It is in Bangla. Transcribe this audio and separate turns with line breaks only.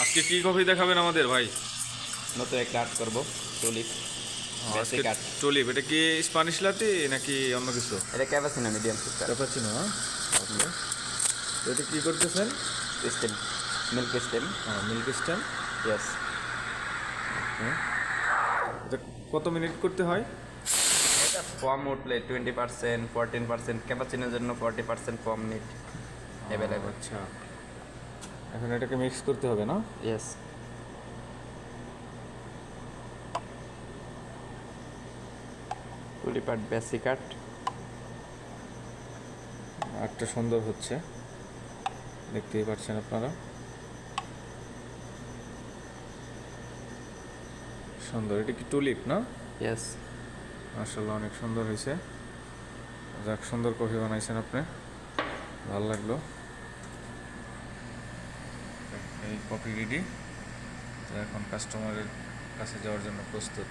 আজকে কি কফি দেখাবেন আমাদের ভাই?
নতুন একটা আর্ট করব টুলিপ বেসিক
এটা কি স্প্যানিশ লাতে নাকি অন্য কিছু?
এটা ক্যাপাসিনো মিডিয়াম
ক্যাপাচিনো হ্যাঁ? এটা কি করতেছেন?
Steam milk steam
milk stand
yes
এটা কত মিনিট করতে হয়?
এটা ফর্ম উঠলে টোয়েন্টি পার্সেন্ট ফোরটিন পার্সেন্ট ক্যাপাসিনোর জন্য forty percent foam neat available
আচ্ছা। এখন এটাকে মিক্স করতে হবে না?
Yes tulip art basic art
আরটা সুন্দর হচ্ছে। দেখতেই পাচ্ছেন আপনারা। সুন্দর এটা কি টুলিপ না?
ইয়েস
মার্শাল্লাহ অনেক সুন্দর হয়েছে। যাক সুন্দর কফি বানাইছেন আপনি। ভালো লাগল। এই কপি রেডি তো এখন কাস্টমারের কাছে যাওয়ার জন্য প্রস্তুত।